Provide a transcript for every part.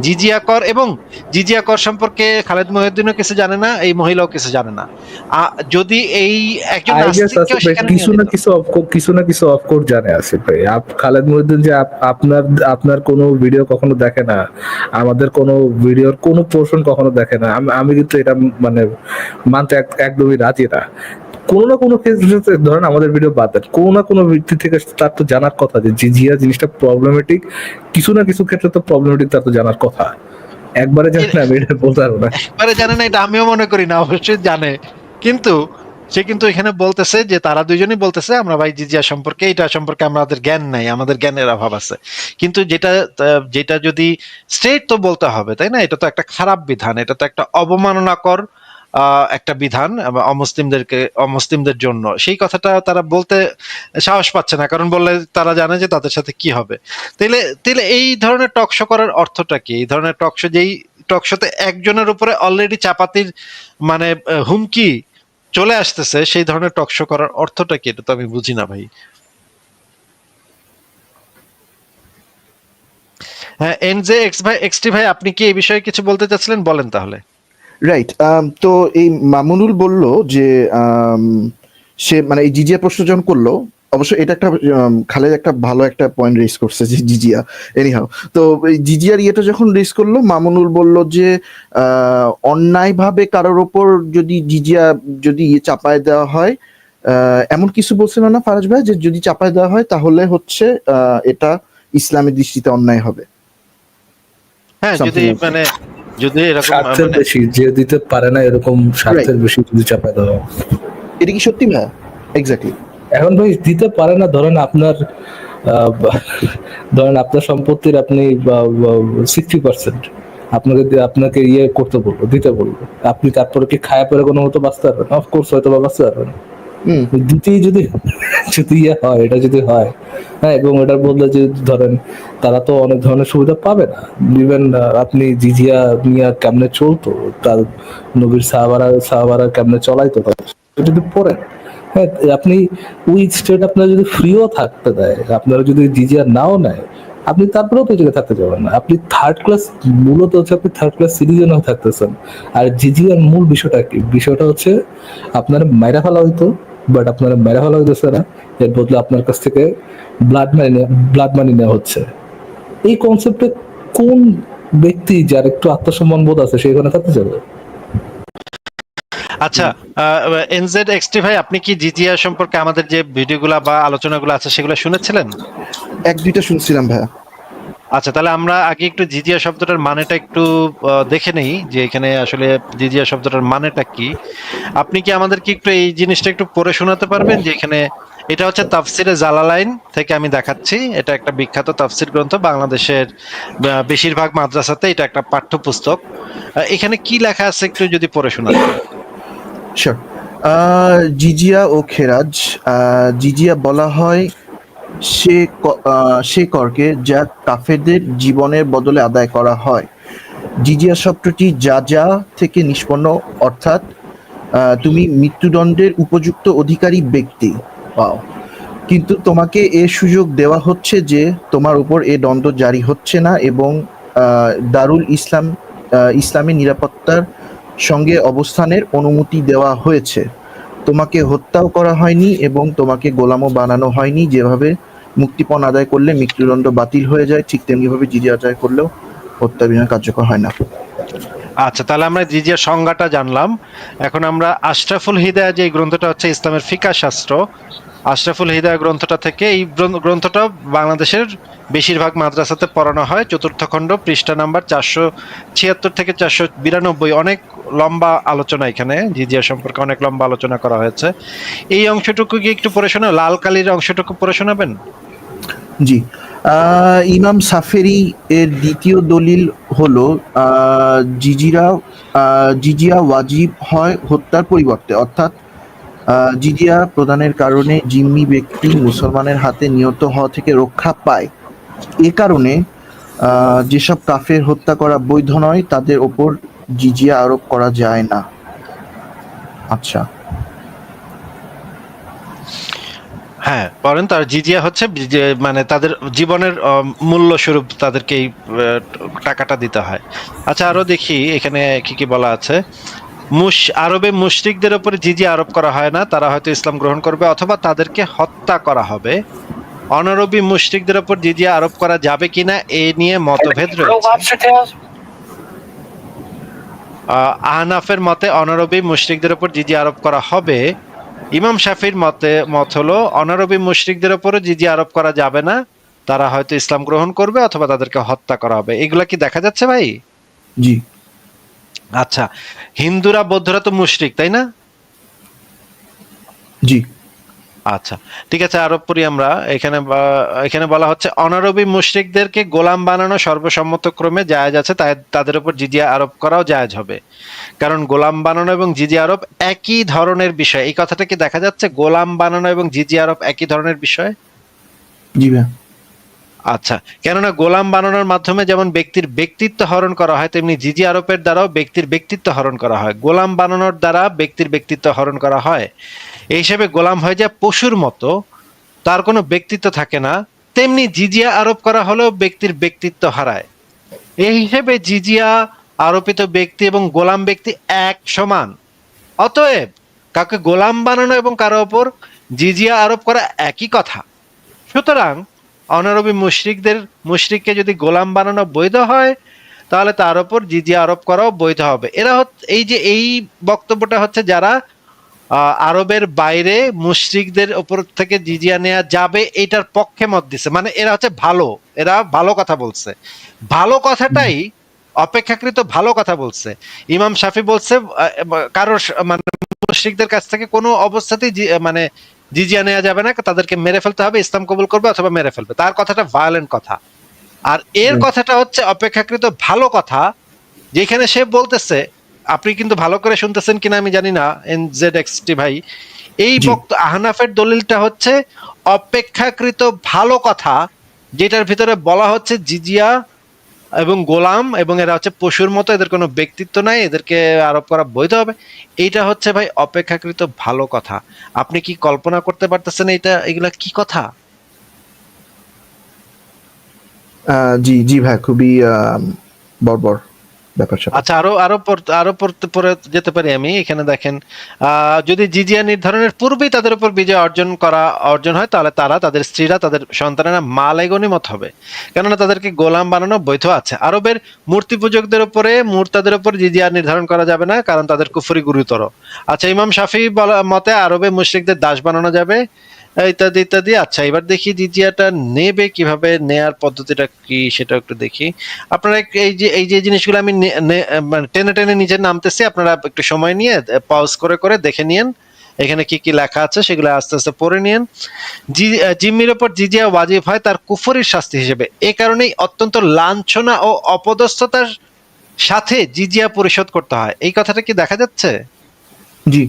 জিজিয়া কর এবং জিজিয়া কর সম্পর্কে খালেদ মহিউদ্দিনও কিছু জানে না এই মহিলাও কিছু জানে না। যদি এই একজন কিছু না কিছু কিছু না কিছু অফকোর্স জানে আছে ভাই। আপ- খালেদ মহিউদ্দিন যে আপনার আপনার কোনো ভিডিও কখনো দেখে না। আমাদের কোনো ভিডিওর কোনো পোর্শন কখনো দেখে না। আমি আমি কিন্তু এটা মানে মানতে একদমই রাজি না। কোনো না কোনো ক্ষেত্রে ধরেন আমাদের ভিডিও বাদ দেন কোনো না কোনো ব্যক্তি থেকে তার তো জানার কথা যে জিজিয়া জিনিসটা প্রবলেমেটিক কিছু না কিছু ক্ষেত্রে তো প্রবলেমেটিক তার তো জানার কথা। একবারে জানে না আমি এটা বলতে পারব না। একবারে জানে না এটা আমিও মনে করি না অবশ্যই জানে। কিন্তু সে কিন্তু এখানে বলতেছে যে তারা দুইজনই বলতেছে আমরা ভাই জিজিয়া সম্পর্কে এটা সম্পর্কে আমাদের জ্ঞান নাই আমাদের জ্ঞানের অভাব আছে। কিন্তু যেটা যেটা যদি স্ট্রেট তো বলতে হবে তাই না? এটা তো একটা খারাপ বিধান এটা তো একটা অবমাননাকর আহ, একটা বিধান অমুসলিমদেরকে, অমুসলিমদের জন্য। সেই কথাটা তারা বলতে সাহস পাচ্ছে না, কারণ বললে তারা জানে যে তাদের সাথে কি হবে। তাইলে তাইলে এই ধরনের টকশো করার অর্থটা কি? এই ধরনের টকশো যেই টকশোতে একজনের উপরে অলরেডি চাপাতির মানে হুমকি চলে আসতেছে, সেই ধরনের টকশো করার অর্থটা কি? এটা তো আমি বুঝি না ভাই। হ্যাঁ এনজে, এক্স ভাই এক্সটি ভাই, আপনি কি এই বিষয়ে কিছু বলতে চাচ্ছিলেন? বলেন তাহলে। রাইট তো এই মামুনুল বলল যে um, সে মানে এই জিজিয়া প্রশ্ন যখন করল অবশ্য এটা একটা um, খালেদ একটা ভালো একটা পয়েন্ট রেস করছে যে জিজিয়া এনিহাও তো এই জিজিয়ার ইয়েটা যখন রেস করল মামুনুল বলল যে অন্যায়ভাবে কারোর ওপর যদি জিজিয়া যদি ইয়ে চাপায় দেওয়া হয় আহ, এমন কিছু বলছিল না ফারাজ ভাই যে যদি চাপায় দেওয়া হয় তাহলে হচ্ছে আহ, এটা ইসলামের দৃষ্টিতে অন্যায় হবে হ্যাঁ যদি. মানে যদি এরকম স্বার্থের মানে বেশি যে দিতে পারে না এরকম স্বার্থের বেশি যদি দেওয়া এটা কি সত্যি? ভাই এক্স্যাক্টলি এখন ভাই দিতে পারে না ধরেন আপনার আহ, ধরেন আপনার সম্পত্তির আপনি সিক্সটি পার্সেন্ট আপনাকে আপনাকে ইয়ে করতে বলব দিতে বলব। আপনি তারপরে কি খায়া পরে কোনো মতো বাঁচতে পারবেন? অফকোর্স হয়তো বা বাঁচতে পারবেন। দিতেই যদি যদি ইয়ে হয়, এটা যদি হয় হ্যাঁ এবং এটার বদলে যে ধরেন তারা তো অনেক ধরনের সুবিধা পাবে না। ইভেন আপনি জিজিয়া নিয়ে কেমনে চলতো, তার নবীর সাহাবারা সাহাবারা কেমনে চলাইতো যদি পড়েন হ্যাঁ আপনি ওই স্টেট আপনার যদি ফ্রিও থাকতে দেয়, আপনারা যদি জিজিয়া নাও নেয়, আপনি তারপরেও এই থাকতে যাবেন না। আপনি থার্ড ক্লাস মূলত হচ্ছে আপনি থার্ড ক্লাস সিটিজেন থাকতেছেন। আর জিজিয়ার মূল বিষয়টা কি? বিষয়টা হচ্ছে আপনার মাইরা ফেলা হইতো বাট আপনার মেরা ফেলা হইতেছে না। এর বদলে আপনার কাছ থেকে ব্লাড মানি ব্লাড মানি নেওয়া হচ্ছে। এই কনসেপ্টে কোন ব্যক্তি যার একটু আত্মসম্মান বোধ আছে সেখানে থাকতে যাবে আচ্ছা এনজেড এক্সটি ভাই আপনি কি জিজিয়া সম্পর্কে আমাদের যে ভিডিওগুলা বা আলোচনাগুলো আছে সেগুলো শুনেছিলেন? এক দুইটা শুনছিলাম ভাইয়া। আচ্ছা তাহলে আমরা আগে একটু জিজিয়া শব্দটার মানেটা একটু দেখে নেই যে এখানে আসলে জিজিয়া শব্দটার মানেটা কি। আপনি কি আমাদেরকে একটু এই জিনিসটা একটু পড়ে শোনাতে পারবেন যে এখানে এটা হচ্ছে তাফসিরে জালালাইন থেকে আমি দেখাচ্ছি। এটা একটা বিখ্যাত তাফসির গ্রন্থ, বাংলাদেশের বেশিরভাগ মাদ্রাসাতে এটা একটা পাঠ্যপুস্তক। এখানে কি লেখা আছে একটু যদি পড়ে শিওর জিজিয়া ও খেরাজ জিজিয়া বলা হয় সে সে করকে যা কাফেরদের জীবনের বদলে আদায় করা হয়। জিজিয়া শব্দটি যা যা থেকে নিষ্পন্ন, অর্থাৎ তুমি মৃত্যুদণ্ডের উপযুক্ত অধিকারী ব্যক্তি পাও। কিন্তু তোমাকে এ সুযোগ দেওয়া হচ্ছে যে তোমার উপর এ দণ্ড জারি হচ্ছে না এবং দারুল ইসলাম ইসলামী নিরাপত্তার সঙ্গে অবস্থানের অনুমতি দেওয়া হয়েছে। তোমাকে হত্যাও করা হয়নি এবং তোমাকে গোলামও বানানো হয়নি। যেভাবে মুক্তিপণ আদায় করলে মৃত্যুদণ্ড বাতিল হয়ে যায়, ঠিক তেমনিভাবে জিজিয়া আদায় করলেও হত্যা বিনয় কার্যকর হয় না। আচ্ছা তাহলে আমরা জিজিয়ার সংজ্ঞাটা জানলাম। এখন আমরা আশরাফুল হিদায়া যে গ্রন্থটা হচ্ছে ইসলামের ফিকা শাস্ত্র, আশরাফুল হিদায়া গ্রন্থটা থেকে এই গ্রন্থটা বাংলাদেশের বেশিরভাগ মাদ্রাসাতে পড়ানো হয়। চতুর্থ খণ্ড, পৃষ্ঠা নাম্বার চারশো ছিয়াত্তর থেকে চারশো বিরানব্বই। অনেক লম্বা আলোচনা এখানে, জিজিয়া সম্পর্কে অনেক লম্বা আলোচনা করা হয়েছে। এই অংশটুকু কি একটু পড়ে শোনা লাল কালির অংশটুকু পড়ে শোনাবেন? জি। ইমাম সাফেরি এর দ্বিতীয় দলিল হলো জিজিরা জিজিয়া ওয়াজিব হয় হত্যার পরিবর্তে। অর্থাৎ জিজিয়া প্রদানের কারণে জিম্মি ব্যক্তি মুসলমানের হাতে নিহত হওয়া থেকে রক্ষা পায়। এ কারণে যেসব কাফের হত্যা করা বৈধ নয়, তাদের ওপর জিজিয়া আরোপ করা যায় না। আচ্ছা। হ্যাঁ পড়েন তার জিজিয়া হচ্ছে যে মানে তাদের জীবনের মূল্য স্বরূপ তাদেরকে এই টাকাটা দিতে হয়। আচ্ছা আরও দেখি এখানে কি কি বলা আছে। মুশ আরবে মুশরিকদের উপরে জিজিয়া আরোপ করা হয় না তারা হয়তো ইসলাম গ্রহণ করবে অথবা তাদেরকে হত্যা করা হবে। অনারবি মুশরিকদের উপর জিজিয়া আরোপ করা যাবে কিনা এ নিয়ে মতভেদ রয়েছে। আহ, আহনাফের মতে অনারবি মুশরিকদের উপর জিজি আরোপ করা হবে ইমাম শাফির মতে মত হলো অনারবী মুশরিকদের ওপরে জিজি আরোপ করা যাবে না তারা হয়তো ইসলাম গ্রহণ করবে অথবা তাদেরকে হত্যা করা হবে। এগুলা কি দেখা যাচ্ছে ভাই? জি। আচ্ছা হিন্দুরা বৌদ্ধরা তো মুশরিক তাই না? জি। আচ্ছা ঠিক আছে আরোপ করি আমরা এখানে এখানে বলা হচ্ছে অনারবি মুশরিকদেরকে গোলাম বানানো সর্বসম্মতক্রমে জায়েজ আছে তাই তাদের উপর জিজিয়া আরোপ করাও জায়েজ হবে। কারণ গোলাম বানানো এবং জিজিয়া আরোপ একই ধরনের বিষয়। এই কথাটা কি দেখা যাচ্ছে? গোলাম বানানো এবং জিজিয়া আরোপ একই ধরনের বিষয়? জি আচ্ছা কেননা গোলাম বানানোর মাধ্যমে যেমন ব্যক্তির ব্যক্তিত্ব হরণ করা হয় তেমনি জিজি আরোপের দ্বারাও ব্যক্তির ব্যক্তিত্ব হরণ করা হয়। গোলাম বানানোর দ্বারা ব্যক্তির ব্যক্তিত্ব হরণ করা হয়। এই হিসেবে গোলাম হয়ে যায় পশুর মতো। তার কোনো ব্যক্তিত্ব থাকে না। তেমনি জিজিয়া আরোপ করা হলেও ব্যক্তির ব্যক্তিত্ব হারায়। এই হিসেবে জিজিয়া আরোপিত ব্যক্তি এবং গোলাম ব্যক্তি এক সমান। অতএব কাউকে গোলাম বানানো এবং কারও ওপর জিজিয়া আরোপ করা একই কথা। সুতরাং অনারবি মুশরিকদের, মুশরিককে যদি গোলাম বানানো বৈধ হয়, তাহলে তার উপর জিজিয়া আরোপ করাও বৈধ হবে। এরা এই যে এই বক্তব্যটা হচ্ছে যারা আরবের বাইরে মুশরিকদের উপর থেকে জিজিয়া নেওয়া যাবে এটার পক্ষে মত দিছে। মানে এরা হচ্ছে ভালো এরা ভালো কথা বলছে। ভালো কথাটাই অপেক্ষাকৃত ভালো কথা বলছে। ইমাম শাফি বলছে কারোর মানে মুশরিকদের কাছ থেকে কোনো অবস্থাতেই মানে জিজিয়া নেওয়া যাবে না তাদেরকে মেরে ফেলতে হবে ইসলাম কবুল করবে অথবা মেরে ফেলবে। তার কথাটা ভায়োলেন্ট কথা। আর এর কথাটা হচ্ছে অপেক্ষাকৃত ভালো কথা যেখানে সে বলতেছে আপনি কিন্তু ভালো করে শুনতেছেন কিনা আমি জানি না এন জেড এক্সটি ভাই। এই। বক্ত আহনাফের দলিলটা হচ্ছে অপেক্ষাকৃত ভালো কথা যেটার ভিতরে বলা হচ্ছে জিজিয়া এবং গোলাম এবং এরা হচ্ছে পশুর মতো এদের কোনো ব্যক্তিত্ব নাই এদেরকে আরোপ করা বৈধ হবে। এইটা হচ্ছে ভাই অপেক্ষাকৃত ভালো কথা। আপনি কি কল্পনা করতে পারতেছেন এটা এগুলা কি কথা? জি জি ভাই খুবই বর্বর। ব্যাপার আচ্ছা আরও আরও আরও পড়ে যেতে পারি আমি, এখানে দেখেন যদি জিজিয়া নির্ধারণের পূর্বেই তাদের উপর বিজয় অর্জন করা, অর্জন হয়, তাহলে তারা, তাদের স্ত্রীরা, তাদের সন্তানেরা মালাই গনিমত হবে। কেননা তাদেরকে গোলাম বানানো বৈধ আছে। আরবের মূর্তি পূজকদের উপরে, মূর্তাদের উপর জিজিয়া নির্ধারণ করা যাবে না, কারণ তাদের কুফরি গুরুতর। আচ্ছা ইমাম শাফি মতে আরবে মুশরিকদের দাস বানানো যাবে। ইত্যাদি ইত্যাদি। আচ্ছা এবার দেখি জিজিয়াটা নেবে কীভাবে, নেয়ার পদ্ধতিটা কি সেটা একটু দেখি। আপনারা এই যে এই যে জিনিসগুলো আমি মানে টেনে টেনে নিজে নামতেছি, আপনারা একটু সময় নিয়ে পজ করে করে দেখে নিন এখানে কি কি লেখা আছে সেগুলো আস্তে আস্তে পড়ে নিন জিম্মির ওপর জিজিয়া ওয়াজিব হয় তার কুফরির শাস্তি হিসেবে। এ কারণেই অত্যন্ত লাঞ্ছনা ও অপদস্থতার সাথে জিজিয়া পরিশোধ করতে হয়। এই কথাটা কি দেখা যাচ্ছে? জি।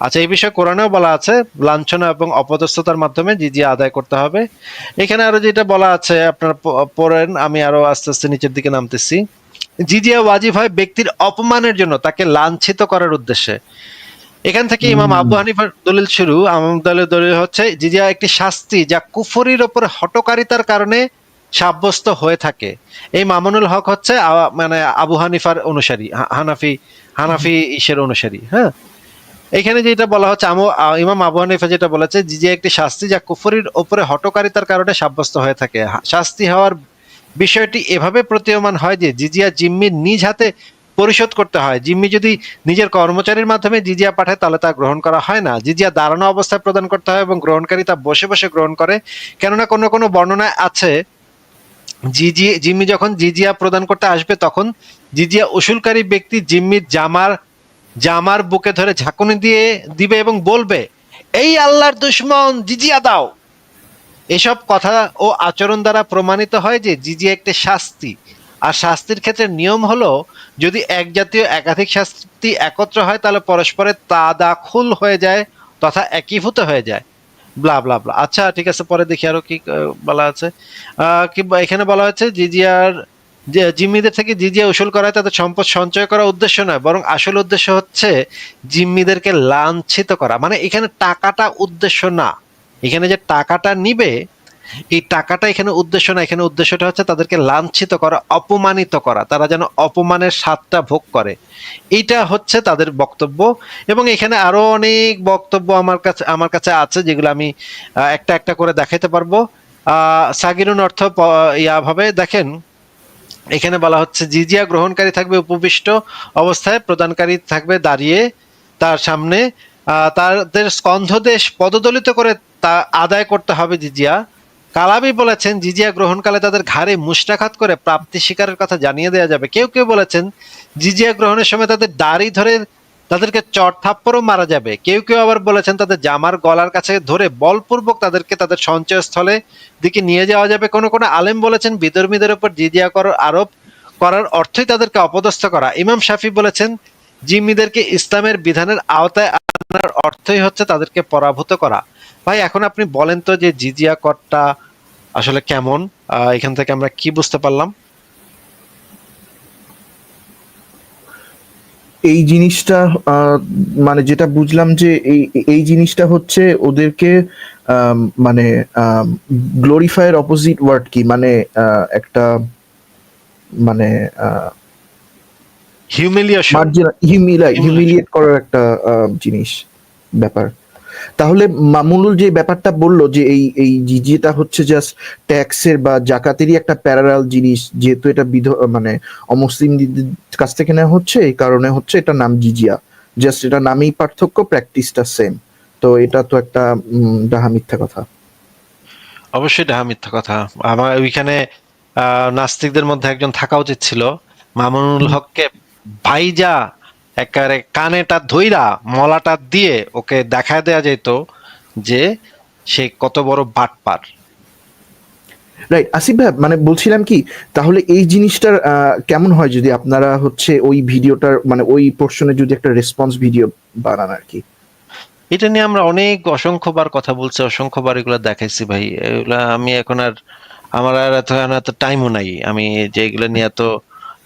আচ্ছা এই বিষয়ে কোরআনেও বলা আছে লাঞ্ছনা এবং অপদস্থতার মাধ্যমে জিজিয়া আদায় করতে হবে। এখানে আরও যেটা বলা আছে আপনারা পড়েন আমি আরও আস্তে আস্তে নিচের দিকে নামতেছি। জিজিয়া ওয়াজিব হয় ব্যক্তির অপমানের জন্য তাকে লাঞ্ছিত করার উদ্দেশ্যে। এখান থেকে ইমাম। আবু হানিফার দলিল শুরু। আমার দলের দলিল হচ্ছে জিজিয়া একটি শাস্তি যা কুফরির ওপর হটকারিতার কারণে সাব্যস্ত হয়ে থাকে। এই মামুনুল হক হচ্ছে মানে আবু হানিফার অনুসারী হানাফি হানাফি ইসের অনুসারী হ্যাঁ? এখানে যেটা বলা হচ্ছে, আমু- ইমাম আবু হানিফা যেটা বলেছে, যে একটি শাস্তি যা কুফরির উপরে হটকারিতার কারণে সাব্যস্ত হয়ে থাকে। শাস্তি হওয়ার বিষয়টি এভাবে প্রতীয়মান হয় যে, জিজিয়া জিম্মির নিজ হাতে পরিশোধ করতে হয়। জিম্মি যদি নিজের কর্মচারীর মাধ্যমে জিজিয়া পাঠায়, তাহলে তা গ্রহণ করা হয় না। জিজিয়া দাঁড়ানো অবস্থায় প্রদান করতে হয় এবং গ্রহণকারী তা বসে বসে গ্রহণ করে। কেননা কোনো কোনো বর্ণনায় আছে, জিজি জিম্মি যখন জিজিয়া প্রদান করতে আসবে, তখন জিজিয়া উসুলকারী ব্যক্তি জিম্মির জামার জামার বুকে ধরে ঝাঁকুনি দিয়ে দিবে এবং বলবে, এই আল্লাহর দুশ্মন, জিজিয়া দাও। এসব কথা ও আচরণ দ্বারা প্রমাণিত হয় যে জিজিয়া একটি শাস্তি। আর শাস্তির ক্ষেত্রে নিয়ম হলো, যদি এক জাতীয় একাধিক শাস্তি একত্র হয়, তাহলে পরস্পরের তাদাখুল হয়ে যায় তথা একীভূত হয়ে যায়। Blah blah blah. আচ্ছা ঠিক আছে, পরে দেখি আরও কি বলা আছে। কি এখানে বলা হচ্ছে জিজিয়ার যে জিম্মিদের থেকে জিজিয়া উসুল করা তাদের সম্পদ সঞ্চয় করা উদ্দেশ্য নয়, বরং আসল উদ্দেশ্য হচ্ছে জিম্মিদেরকে লাঞ্ছিত করা। মানে এখানে টাকাটা উদ্দেশ্য না। এখানে যে টাকাটা নিবে, এই টাকাটা এখানে উদ্দেশ্য না। এখানে উদ্দেশ্যটা হচ্ছে তাদেরকে লাঞ্ছিত করা, অপমানিত করা। তারা যেন অপমানের স্বাদটা ভোগ করে। এইটা হচ্ছে তাদের বক্তব্য। এবং এখানে আরও অনেক বক্তব্য আমার কাছে আমার কাছে আছে, যেগুলো আমি একটা একটা করে দেখাইতে পারব। সাগিরুন অর্থ প- ইয়া ভাবে দেখেন এখানে বলা হচ্ছে, জিজিয়া গ্রহণকারী থাকবে উপবিষ্ট অবস্থায়, প্রদানকারী থাকবে দাঁড়িয়ে তার সামনে। তাদের স্কন্ধদেশ পদদলিত করে তা আদায় করতে হবে জিজিয়া। কালাবি বলেছেন, জিজিয়া গ্রহণকালে তাদের ঘাড়ে মুষ্টাঘাত করে প্রাপ্তি শিকারের কথা জানিয়ে দেওয়া যাবে। কেউ কেউ বলেছেন, জিজিয়া গ্রহণের সময় তাদের দাড়ি ধরে তাদেরকে চট থাপ্পড়ও মারা যাবে। কেউ কেউ আবার বলেছেন তাদের জামার গলার কাছে ধরে বলপূর্বক তাদেরকে তাদের সঞ্চয়স্থলে দিকে নিয়ে যাওয়া যাবে। কোনো কোনো আলেম বলেছেন বিধর্মীদের উপর জিজিয়া কর আরোপ করার অর্থই তাদেরকে অপদস্থ করা। ইমাম শাফি বলেছেন, জিম্মিদেরকে ইসলামের বিধানের আওতায় আনার অর্থই হচ্ছে তাদেরকে পরাভূত করা। ভাই, এখন আপনি বলেন তো যে জিজিয়া করটা আসলে কেমন? এখান থেকে আমরা কি বুঝতে পারলাম? এই জিনিসটা আহ, মানে যেটা বুঝলাম যে এই এই জিনিসটা হচ্ছে ওদেরকে মানে গ্লোরিফায়ার অপোজিট ওয়ার্ড কি? মানে আহ, একটা মানে হিউমিলিয়েশন হিউমিলিয়েট হিউমিলিয়েট করার একটা জিনিস ব্যাপার। তাহলে মামুনুল যে ব্যাপারটা বলল যে এই এই জিজিটা হচ্ছে জাস্ট ট্যাক্সের বা জাকাতেরই একটা প্যারালাল জিনিস যেহেতু এটা বিধ মানে অমুসলিমদের কাছ থেকে নেওয়া হচ্ছে এই কারণে হচ্ছে এটা নাম জিজিয়া। জাস্ট এটা নামেই পার্থক্য প্র্যাকটিসটা সেম তো এটা তো একটা ডাহা মিথ্যা কথা। অবশ্যই ডাহা মিথ্যা কথা। আমার ওইখানে আহ, নাস্তিকদের মধ্যে একজন থাকা উচিত ছিল মামুনুল হককে ভাইজা একেবারে কানেটা ধইরা মলাটা দিয়ে ওকে দেখায় দেয়া যেত যে সে কত বড় বাটপার। রাইট আসিফ ভাই মানে বলছিলাম কি তাহলে এই জিনিসটার কেমন হয় যদি আপনারা হচ্ছে ওই ভিডিওটার মানে ওই পোর্শনে যদি একটা রেসপন্স ভিডিও বানান আর কি? এটা নিয়ে আমরা অনেক অসংখ্যবার কথা বলছি অসংখ্যবার এগুলো দেখাইছি ভাই। এগুলা আমি এখন আর আমার আর এত এত টাইমও নাই। আমি যে এগুলো নিয়ে এত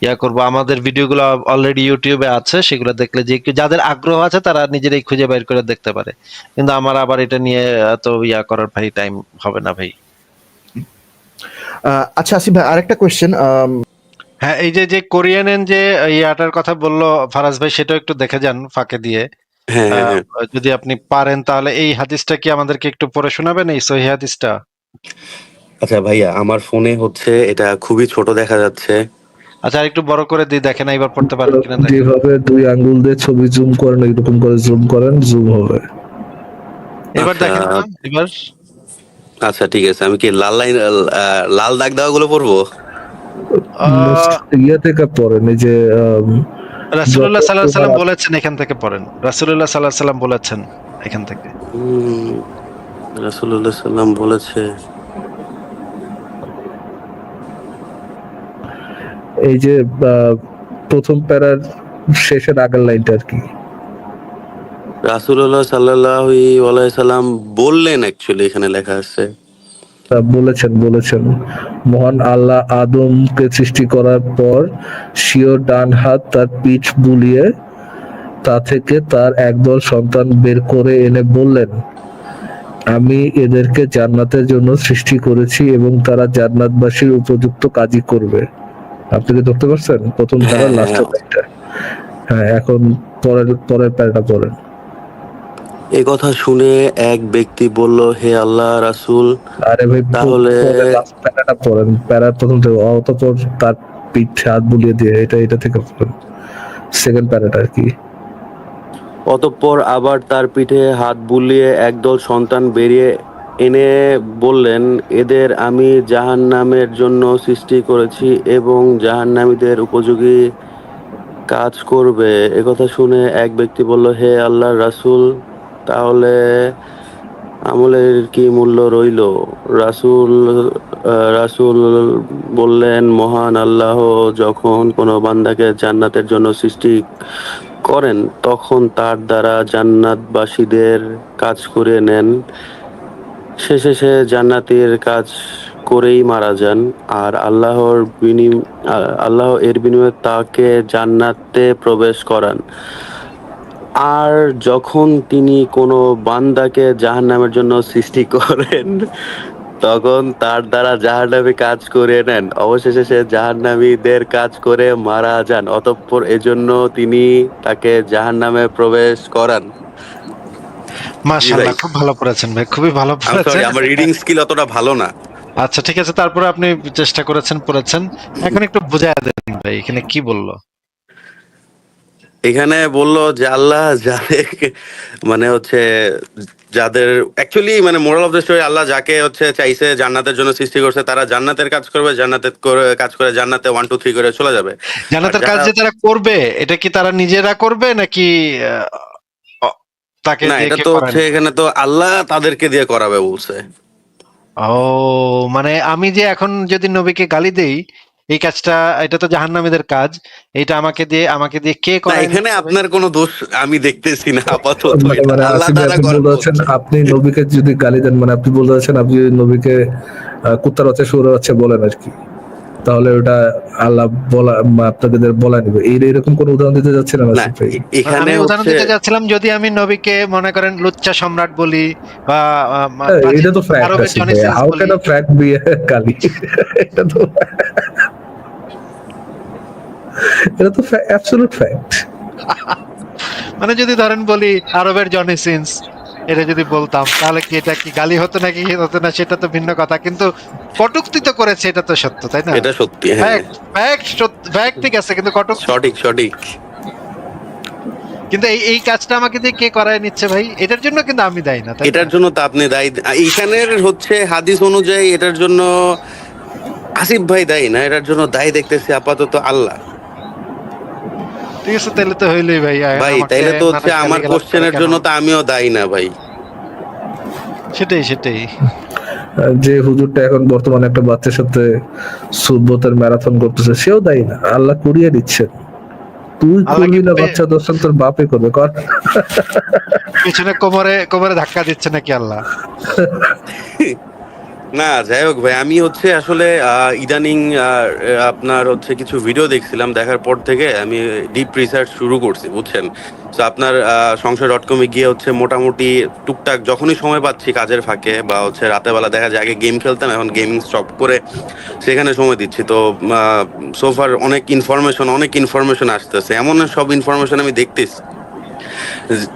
ইয়া করব আমাদের ভিডিওগুলো অলরেডি ইউটিউবে আছে সেগুলো দেখলে যে কেউ- যাদের আগ্রহ আছে তারা নিজেরাই খুঁজে বের করে দেখতে পারে। কিন্তু আমার আবার এটা নিয়ে এত ইয়া করার ভাই টাইম হবে না ভাই। আচ্ছা আসিফ ভাই আরেকটা কোয়েশ্চেন হ্যাঁ এই যে যে কোরিয়ান যে ইয়াটার কথা বলল ফারাজ ভাই সেটাও একটু দেখে যান ফাঁকে দিয়ে। হ্যাঁ হ্যাঁ, হ্যাঁ। যদি আপনি পারেন তাহলে এই হাদিসটা কি আমাদেরকে একটু পড়ে শোনাবেন এই সহি হাদিসটা? আচ্ছা ভাইয়া আমার ফোনে হচ্ছে এটা খুবই ছোট দেখা যাচ্ছে। আচ্ছা একটু বড় করে দিই দেখেন এবার পড়তে পারেন কিনা দেখেন। যেভাবে দুই আঙ্গুল দিয়ে ছবি জুম করেন এরকম করে জুম করেন জুম হবে। এবার আচ্ছা। দেখেন এবার। আচ্ছা ঠিক আছে আমি কি লাল লাইন লাল দাগ দেওয়া গুলো পড়ব ইয়ে থেকে পড়েন এই যে রাসূলুল্লাহ সাল্লাল্লাহু আলাইহি সাল্লাম বলেছেন এখান থেকে পড়েন। রাসূলুল্লাহ সাল্লাল্লাহু আলাইহি সাল্লাম বলেছেন এখান থেকে। রাসূলুল্লাহ সাল্লাম বলেছে। এই যে প্রথম প্যারার শেষের আগের লাইনটা আর কি। রাসূলুল্লাহ সাল্লাল্লাহু আলাইহি সাল্লাম বললেন অ্যাকচুয়ালি এখানে লেখা আছে। বলেছেন বলেছেন। মহান আল্লাহ আদমকে সৃষ্টি করার পর সিও ডান হাত তার পিঠ বুলিয়ে তা থেকে তার একদল সন্তান বের করে এনে বললেন আমি এদেরকে জান্নাতের জন্য সৃষ্টি করেছি এবং তারা জান্নাতবাসীর উপযুক্ত কাজই করবে। আপনি কি ধরতে পারছেন? প্রথম তারা হ্যাঁ, লাস্টের হ্যাঁ। হ্যাঁ এখন পরের পরের প্যারাটা পড়েন। এই কথা শুনে এক ব্যক্তি বলল হে আল্লাহ রাসূল আরে ভাই তাহলে- লাস্ট প্যারাটা পড়েন। প্যারা প্রথম থেকে অতপর তার পিঠে হাত বুলিয়ে দিয়ে এটা এটা থেকে পড়েন। সেকেন্ড প্যারাটা আর কি। অতঃপর আবার তার পিঠে হাত বুলিয়ে একদল সন্তান বেরিয়ে এনে বললেন, এদের আমি জাহান্নামের জন্য সৃষ্টি করেছি এবং জাহান্নামীদের উপযোগী কাজ করবে। একথা শুনে এক ব্যক্তি বলল, হে আল্লাহ রাসূল, তাহলে আমলের কি মূল্য রইল? রাসূল রাসূল বললেন, মহান আল্লাহ যখন কোনো বান্দাকে জান্নাতের জন্য সৃষ্টি করেন, তখন তার দ্বারা জান্নাতবাসীদের কাজ করে নেন। শেষে সে জান্নাতের কাজ করেই মারা যান। আর আল্লাহর বিনিম আ- আল্লাহ এর বিনিময়ে তাকে জান্নাতে প্রবেশ করান। আর যখন তিনি কোনো বান্দাকে জাহান্নামের জন্য সৃষ্টি করেন, তখন তার দ্বারা জাহান্নামী কাজ করে নেন। অবশেষে সে জাহান্নামীদের কাজ করে মারা যান। অতঃপর এজন্য তিনি তাকে জাহান্নামে প্রবেশ করান। মাশাআল্লাহ খুব ভালো পড়েছেন ভাই খুবই ভালো পড়েছেন আমার রিডিং স্কিল অতটা ভালো না। আচ্ছা ঠিক আছে তারপরে আপনি চেষ্টা করেছেন পড়েছেন। এখন একটু বুঝায় দেন ভাই এখানে কি বলল? এখানে বলল যে আল্লাহ যাদের মানে হচ্ছে যাদের অ্যাকচুয়ালি মানে moral of the story Allah যাকে হচ্ছে চাইছে জান্নাতের জন্য সৃষ্টি করছে তারা জান্নাতের কাজ করবে জান্নাতের করে কাজ করে জান্নাতে ওয়ান টু থ্রি করে চলে যাবে। জান্নাতের কাজ যে তারা করবে এটা কি তারা নিজেরা করবে নাকি তাকে না এটা তো হচ্ছে এখানে তো আল্লাহ তাদেরকে দিয়ে করাবে বলছে। ও মানে আমি যে এখন যদি নবীকে গালি দেই এই কাজটা এটা তো জাহান্নামীদের কাজ। এটা আমাকে দিয়ে আমাকে দিয়ে কে না করায় এখানে আপনার কোনো দোষ আমি দেখতেছি না আপাতত মানে মানে আল্লাহ তাআলা আপনি নবীকে যদি গালি দেন মানে আপনি বলতে চাচ্ছেন আপনি নবীকে আহ, কুত্তার বাচ্চা শুয়োরের বাচ্চা বলেন আর কি। তাহলে ওটা আল্লাহ বলা আপনাদের বলা নিবে। এই এরকম কোন উদাহরণ দিতে যাচ্ছেন না এখানে উদাহরণ দিতে যাচ্ছিলাম যদি আমি নবীকে মনে করেন লুচ্চা সম্রাট বলি বা হ্যাঁ, এটা তো since how can a fact be গালি এটা তো এটা তো অ্যাবসলিউট ফ্যাক্ট মানে যদি ধরেন বলি আরবের জনি সিন্স এটা যদি বলতাম তাহলে কি এটা কি গালি হতো নাকি হতো না সেটা তো ভিন্ন কথা। কিন্তু কটুক্তি তো করেছে এটা তো সত্য তাই না? এটা সত্যি হ্যাঁ। ফ্যাক্ট ঠিক আছে কিন্তু কটক সঠিক সঠিক। কিন্তু এই এই কাজটা আমাকে দিয়ে কে করায় নিচ্ছে ভাই? এটার জন্য কিন্তু আমি দায়ী না? এটার জন্য তো আপনি দায়ী। এইখানের হচ্ছে হাদিস অনুযায়ী এটার জন্য আসিফ ভাই দায়ী না এটার জন্য দায়ী দেখতেছি আপাতত আল্লাহ। ঠিক আছে তাহলে তো হইলই ভাই ভাই তাইলে তো হচ্ছে আমার কোশ্চেনের জন্য তো আমিও দায়ী না ভাই। সেটাই সেটাই। যে হুজুরটা এখন বর্তমানে একটা বাচ্চার সাথে সুব্বতের ম্যারাথন করতেছে সেও দায়ী না। আল্লাহ কুড়িয়ে দিচ্ছেন তুই করবি না বাচ্চা দর্শন তোর বাপে করবে কর। পিছনে কোমরে কোমরে ধাক্কা দিচ্ছে নাকি আল্লাহ? না, যাই হোক ভাই, আমি হচ্ছে আসলে ইদানিং আপনার হচ্ছে কিছু ভিডিও দেখছিলাম দেখার পর থেকে আমি ডিপ রিসার্চ শুরু করছি, বুঝছেন? তো আপনার সংসার ডট কমে গিয়ে হচ্ছে মোটামুটি টুকটাক যখনই সময় পাচ্ছি কাজের ফাঁকে বা হচ্ছে রাতের বেলা দেখা যায়, আগে গেম খেলতাম, এখন গেমিং স্টপ করে সেখানে সময় দিচ্ছি। তো সোফার অনেক ইনফরমেশন অনেক ইনফরমেশন আসতেছে। এমন সব ইনফরমেশন আমি দেখতেছি।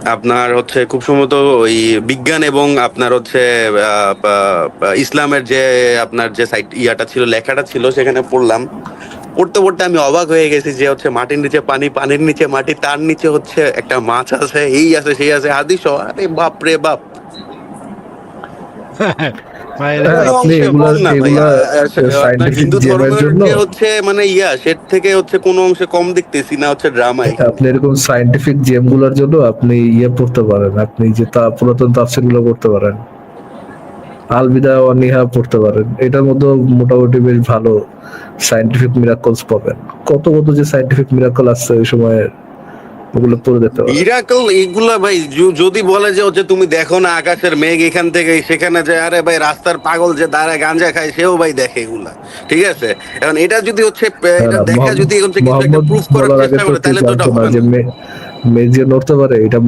আপনার হচ্ছে খুব সম্ভবত ওই বিজ্ঞান এবং আপনার হচ্ছে ইসলামের যে আপনার যে সাইট ইয়াটা ছিল, লেখাটা ছিল, সেখানে পড়লাম। পড়তে পড়তে আমি অবাক হয়ে গেছি যে হচ্ছে মাটির নিচে পানি, পানির নিচে মাটি, তার নিচে হচ্ছে একটা মাছ আছে, এই আছে, সেই আছে, হাদিস, আরে বাপ রে বাপ। আপনি এগুলা- এগুলা জন্য- হচ্ছে মানে ইয়া সেট থেকে হচ্ছে কোনো অংশে কম দেখতেছি না হচ্ছে ড্রামাই আপনি এরকম সাইন্টিফিক জেম জন্য আপনি ইয়ে পড়তে পারেন। আপনি যে তা পুরাতন তাফসির পড়তে পারেন। আলবিদা অনিহা পড়তে পারেন। এটার মধ্যে মোটামুটি বেশ ভালো সাইন্টিফিক মিরাকলস পাবেন। কত কত যে সাইন্টিফিক মিরাকল আসছে ওই সময় ওগুলো পড়ে দেখতে মিরাকল এগুলা ভাই যদি বলে যে হচ্ছে তুমি দেখো না আকাশের মেঘ এখান থেকে সেখানে যে আরে ভাই রাস্তার পাগল যে দাঁড়ায় খায় সেও ভাই দেখে এগুলা। ঠিক আছে? এখন এটা যদি হচ্ছে এটা দেখা যদি হচ্ছে কিছু একটা প্রুফ করার চেষ্টা করে তাহলে তো এটা হবে যে না। মে- মেঘ যে নড়তে পারে এটা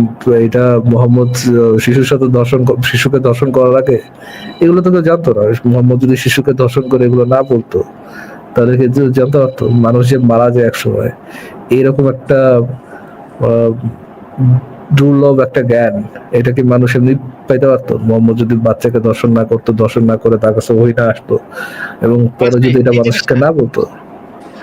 এটা মোহাম্মদ শিশুর সাথে দর্শন শিশুকে দর্শন করার আগে এগুলো তো জানতো না। মোহাম্মদ যদি শিশুকে দর্শন করে এগুলো না বলতো তাহলে কিন্তু জানতে পারতো মানুষ যে মারা যায় এক সময় এইরকম একটা দুর্লভ একটা জ্ঞান। এটা কি মানুষ এমনি পাইতে পারতো? মোহাম্মদ যদি বাচ্চাকে দর্শন না করতো দর্শন না করে তার কাছে ওই না আসতো এবং পরে যদি এটা মানুষকে না বলতো।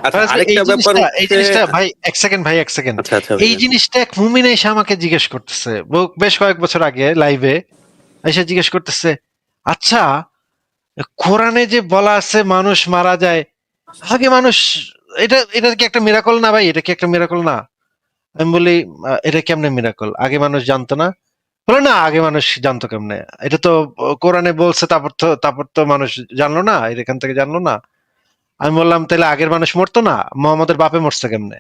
আচ্ছা এই জিনিসটা- এই হচ্ছে- জিনিসটা ভাই এক সেকেন্ড ভাই এক সেকেন্ড আচ্ছা আচ্ছা এই জিনিসটা এক মুমিন এসে আমাকে জিজ্ঞেস করতেছে। বেশ কয়েক বছর আগে লাইভে এসে জিজ্ঞেস করতেছে আচ্ছা কোরআনে যে বলা আছে মানুষ মারা যায় আগে মানুষ এটা এটা কি একটা মিরাকল না ভাই? এটা কি একটা মিরাকল না? আমি বলি এটা কেমনে মিরাকল আগে মানুষ জানতো না। বলে, না, আগে মানুষ জানতো কেমনে? এটা তো কোরআনে বলছে, তারপর তো তারপর তো মানুষ জানলো না এখান থেকে জানলো না। আমি বললাম, তাহলে আগের মানুষ মরতো না? মোহাম্মদের বাপে মরছে কেমনে?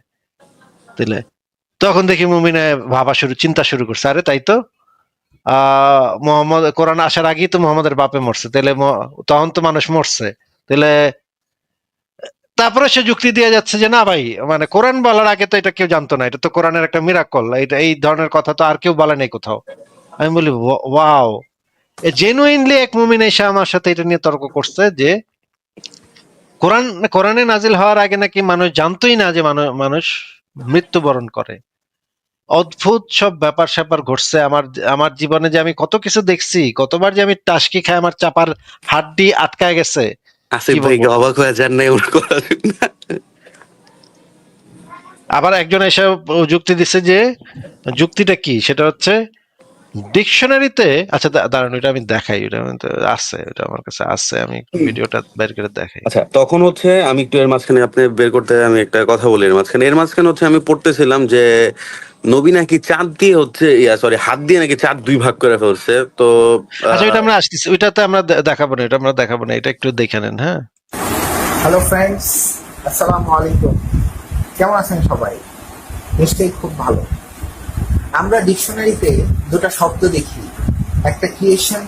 তাহলে তখন দেখি মুমিনে ভাবা শুরু, চিন্তা শুরু করছে, আরে, তাই তো? আহ মোহাম্মদ, কোরআন আসার আগেই তো মোহাম্মদের বাপে মরছে। তাহলে তখন তো মানুষ মরছে। তাহলে তারপরে সে যুক্তি দিয়ে যাচ্ছে যে, না ভাই মানে কোরআন বলার আগে তো এটা কেউ জানতো না, এটা তো কোরআনের একটা মিরাকল এটা এই ধরনের কথা তো আর কেউ বলে নাই কোথাও। আমি বলি ওয়াও। জেনুইনলি এক মুমিন এসে আমার সাথে এটা নিয়ে তর্ক করছে যে, কোরআন, কোরআনে নাজিল হওয়ার আগে নাকি মানুষ জানতোই না যে মানু- মানুষ মৃত্যুবরণ করে। অদ্ভুত সব ব্যাপার স্যাপার ঘটছে। আমার আমার জীবনে যে আমি কত কিছু দেখছি, কতবার যে আমি টাসকি খাই আমার চাপার হাড্ডি আটকায় গেছে। আসিফ অবাক হয়ে যান নাই আবার একজন এসে যুক্তি দিচ্ছে যে যুক্তিটা কি? সেটা হচ্ছে ডিকশনারিতে আচ্ছা দাঁড়ান ওটা আমি দেখাই ওটা আমি আছে ওটা আমার কাছে আছে আমি ভিডিওটা বের করে দেখাই। আচ্ছা তখন হচ্ছে আমি একটু এর মাঝখানে আপনি বের করতে আমি একটা কথা বলি এর মাঝখানে। এর মাঝখানে হচ্ছে আমি পড়তেছিলাম যে নবী নাকি চাঁদ দিয়ে হচ্ছে ইয়া সরি হাত দিয়ে নাকি চাঁদ দুই ভাগ করে ফেলছে তো আচ্ছা ওইটা আমরা আসতেছি ওইটাতে আমরা দেখাবো না এটা আমরা দেখাবো না এটা একটু দেখে নেন হ্যাঁ? হ্যালো ফ্রেন্ডস আসসালামু আলাইকুম। কেমন আছেন সবাই? নিশ্চয়ই খুব ভালো। আমরা ডিকশনারিতে দুটো শব্দ দেখি একটা ক্রিয়েশন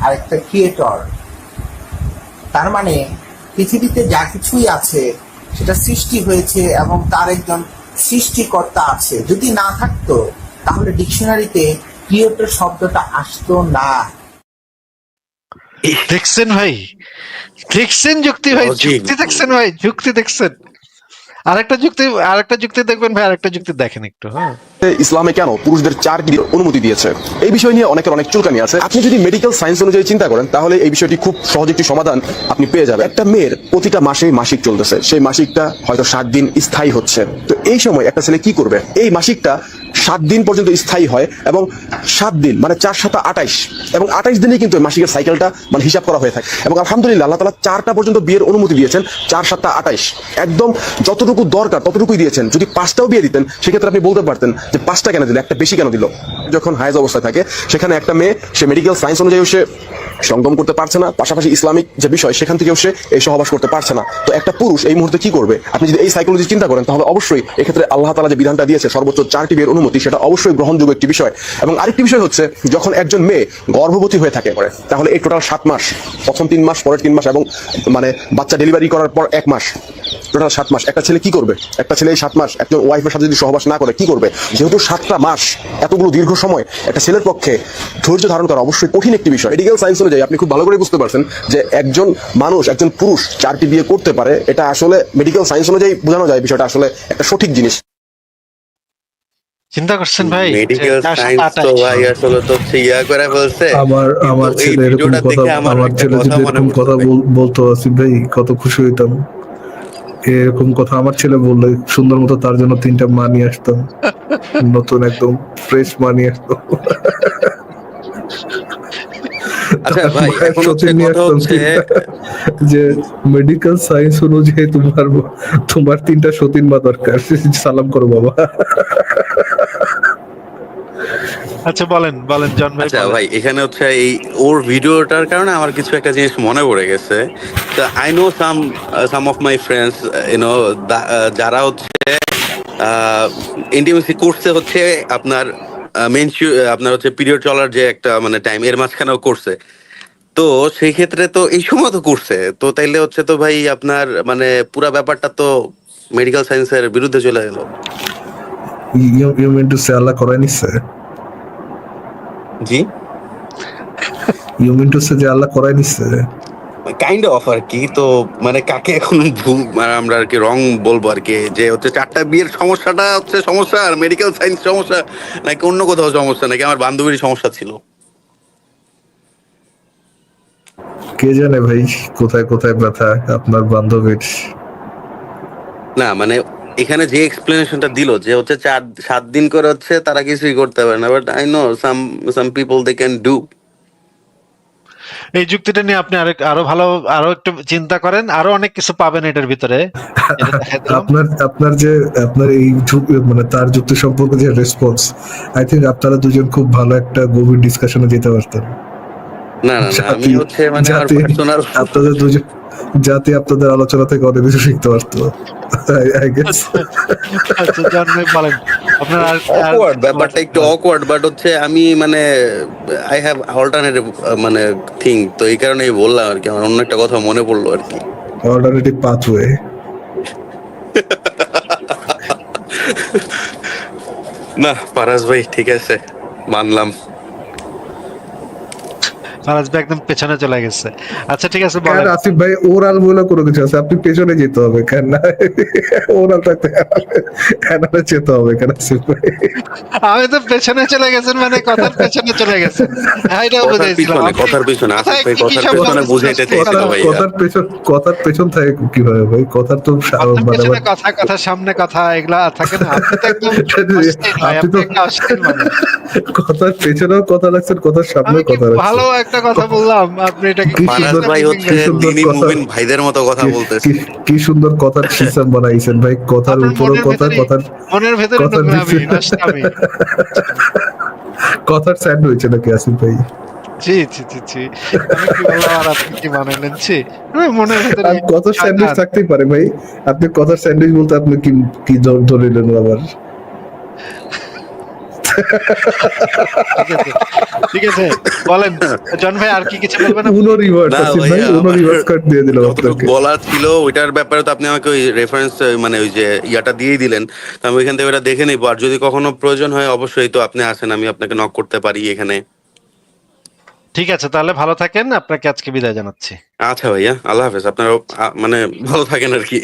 আর একটা ক্রিয়েটর তার মানে পৃথিবীতে যা কিছুই আছে সেটা সৃষ্টি হয়েছে এবং তার একজন সৃষ্টিকর্তা আছে। যদি না থাকতো তাহলে ডিকশনারিতে ক্রিয়েটর শব্দটা আসতো না। দেখছেন ভাই? দেখছেন যুক্তি ভাই? যুক্তি দেখছেন ভাই? যুক্তি দেখছেন। আরেকটা যুক্তি আরেকটা যুক্তি দেখবেন ভাই আরেকটা যুক্তি দেখেন একটু হ্যাঁ। ইসলামে কেন পুরুষদের চার ডিগ্রি অনুমতি দিয়েছে? এই বিষয় নিয়ে অনেকের অনেক চুলকানি আছে। আপনি যদি মেডিকেল সায়েন্স অনুযায়ী চিন্তা করেন, তাহলে এই বিষয়টি খুব সহজ একটি সমাধান আপনি পেয়ে যাবেন। একটা মেয়ের প্রতিটা মাসেই মাসিক চলতেছে। সেই মাসিকটা হয়তো সাত দিন স্থায়ী হচ্ছে। তো এই সময় একটা ছেলে কি করবে? এই মাসিকটা সাত দিন পর্যন্ত স্থায়ী হয় এবং সাত দিন মানে চার সাত আঠাইশ এবং আঠাইশ দিনেই কিন্তু মাসিকের সাইকেলটা মানে হিসাব করা হয়ে থাকে। এবং আলহামদুলিল্লাহ আল্লাহ তালা চারটা পর্যন্ত বিয়ের অনুমতি দিয়েছেন, চার সাতটা আঠাইশ। একদম যতটুকু দরকার ততটুকুই দিয়েছেন। যদি পাঁচটাও বিয়ে দিতেন, সেক্ষেত্রে আপনি বলতে পারতেন যে পাঁচটা কেন দিল? একটা বেশি কেন দিল? যখন হায়েজ অবস্থায় থাকে, সেখানে একটা মেয়ে, সে মেডিকেল সায়েন্স অনুযায়ী সে সঙ্গম করতে পারছে না, পাশাপাশি ইসলামিক যে বিষয়, সেখান থেকেও সে এই সহবাস করতে পারছে না। তো একটা পুরুষ এই মুহূর্তে কি করবে? আপনি যদি এই সাইকোলজি চিন্তা করেন, তাহলে অবশ্যই এক্ষেত্রে আল্লাহ তালা যে বিধানটা দিয়েছে, সর্বোচ্চ চারটি বিয়ের অনুমতি, সেটা অবশ্যই গ্রহণযোগ্য একটি বিষয়। এবং আরেকটি বিষয় হচ্ছে, যখন একজন মেয়ে গর্ভবতী হয়ে থাকে পরে তাহলে এই টোটাল সাত মাস, প্রথম তিন মাস, পরের তিন মাস, এবং মানে বাচ্চা ডেলিভারি করার পর এক মাস। টোটাল সাত মাস। একটা ছেলে কি করবে? একটা ছেলে এই সাত মাস একজন ওয়াইফের সাথে যদি সহবাস না করে কি করবে? যেহেতু সাতটা মাস এতগুলো দীর্ঘ সময় একটা ছেলের পক্ষে ধৈর্য ধারণ করা অবশ্যই কঠিন একটি বিষয়। মেডিকেল সায়েন্স অনুযায়ী আপনি খুব ভালো করে বুঝতে পারছেন যে একজন মানুষ একজন পুরুষ চারটি বিয়ে করতে পারে এটা আসলে মেডিকেল সায়েন্স অনুযায়ী বোঝানো যায় বিষয়টা আসলে একটা সঠিক জিনিস। চিন্তা করছেন ভাই? মেডিকেল সায়েন্স তো ভাই আসলে তো ইয়া করে ফেলছে। আমার আমার ছেলে এরকম কথা আমার ছেলে যদি এরকম কথা। বলতো আসিফ ভাই কত খুশি হইতাম। এরকম কথা আমার ছেলে বললে সুন্দর মতো তার জন্য তিনটা মা নিয়ে আসতাম। নতুন একদম ফ্রেশ মা নিয়ে আসতাম আচ্ছা। যে মেডিকেল সায়েন্স অনুযায়ী তোমার তোমার তিনটা সতীন বা দরকার। সালাম করো বাবা। আচ্ছা বলেন বলেন জন ভাই আচ্ছা ভাই এখানে হচ্ছে এই ওর ভিডিওটার কারণে আমার কিছু একটা জিনিস মনে পড়ে গেছে। তো I know some some of my friends you know যারা হচ্ছে ইন্টিমেসি করছে হচ্ছে আপনার মেন আপনার হচ্ছে পিরিয়ড চলার যে একটা মানে টাইম এর মাঝখানেও করছে তো সেই ক্ষেত্রে তো এই সময় তো করছে তো তাইলে হচ্ছে তো ভাই আপনার মানে পুরা ব্যাপারটা তো মেডিকেল সায়েন্সের বিরুদ্ধে চলে গেল। You you mean to say আল্লাহ করাই নিচ্ছে জি। ইউ মিন যে আল্লাহ করাই নিচ্ছে কাইন্ড অফ আর কি তো মানে কাকে এখন ভুল মানে আমরা আর কি রং বলব আর কি? যে হচ্ছে চারটা বিয়ের সমস্যাটা হচ্ছে সমস্যা আর মেডিকেল সায়েন্স সমস্যা নাকি অন্য কোথাও সমস্যা নাকি আমার বান্ধবীর সমস্যা ছিল? কে জানে ভাই কোথায় কোথায় ব্যথা আপনার বান্ধবীর? না মানে এখানে যে এক্সপ্লেনেশনটা দিল যে হচ্ছে চার সাত দিন করে হচ্ছে তারা কিছুই করতে পারে না but I know some some people they can do এই যুক্তিটা নিয়ে আপনি আরেক আরও ভালো আরও একটু চিন্তা করেন আরও অনেক কিছু পাবেন এটার ভিতরে। আপনার আপনার যে আপনার এই মানে তার যুক্তি সম্পর্কে যে রেসপন্স আই থিঙ্ক আপনারা দুজন খুব ভালো একটা গভীর ডিসকাশনে যেতে পারতেন। না না আমি হচ্ছে মানে আপনাদের দুজন জাতি আপনাদের আলোচনা থেকে অনেক কিছু শিখতে পারতো। আচ্ছা ব্যাপারটা একটু অকওয়ার্ড বাট হচ্ছে আমি মানে আই হ্যাভ অল্টারনেটিভ মানে থিং তো এই কারণেই বললাম আর কি আমার অন্য একটা কথা মনে পড়ল আর কি। অল্টারনেটিভ পাথওয়ে না পারাস ভাই ঠিক আছে। মানলাম। ফারাজ ভাই একদম পেছনে চলে গেছে। আচ্ছা ঠিক আছে বলেন। আসিফ ভাই ওরাল বলে কোনো কিছু আছে আপনি পেছনে যেতে হবে কেন? না ওরাল থাকতে এনারে যেতে হবে কেন আসিফ ভাই? আমি তো পেছনে চলে গেছেন মানে কথার পেছনে চলে গেছেন হ্যাঁ, বুঝাইছিলাম কথার পিছনে আসিফ ভাই কথার সব পিছনে বলতেছে? বুঝাইতে চাইছিল কথার- পেছন কথার পেছন থাকে কীভাবে ভাই? কথার তো মানে পেছনে কথা সামনে কথা এগুলা থাকে না। আপনি তো একদম আপনি তো। কথার পেছনেও কথা লাগছেন কথার সামনে কথা ভালো লাগছেন একটা কথা বললাম আপনি এটাকে কি সুন্দর- ভাই হচ্ছে দিনী কথা। মুমিন ভাইদের মতো কথা বলতেছে। কি- সুন্দর কথার সিস্টেম বানাইছেন ভাই কথার উপরও কথা কথার মনের ভেতরে কথার নোংরামি, নিচে- কথার স্যান্ড হয়েছে নাকি আসিফ ভাই? জি জি জি জি আমি কি বললাম আর আপনি কি মানালেন ছি আমি মনের ভেতরে আর কথার স্যান্ডউইচ শয়তান। থাকতেই পারে ভাই। আপনি কথার স্যান্ডউইচ বলতে আপনি কি কি ধর- ধরিলেন আবার? ঠিক আছে বলেন জন ভাই আর কি কিছু বলবেন উনো রিভার্স আসিফ ভাই উনো রিভার্স কার্ড দিয়ে দিলাম আপনাকে। বলার ছিল ওইটার ব্যাপারে তো আপনি আমাকে ওই রেফারেন্স মানে ওই যে ইয়াটা দিয়েই দিলেন। তো আমি ওইখান থেকে ওটা দেখে নিবো। আর যদি কখনো প্রয়োজন হয় অবশ্যই তো আপনি আসেন আমি আপনাকে নক করতে পারি এখানে। ঠিক আছে তাহলে ভালো থাকেন। আপনাকে আজকে বিদায় জানাচ্ছি। আচ্ছা ভাইয়া আল্লাহ হাফেজ। আপনারা মানে ভালো থাকেন আর কি।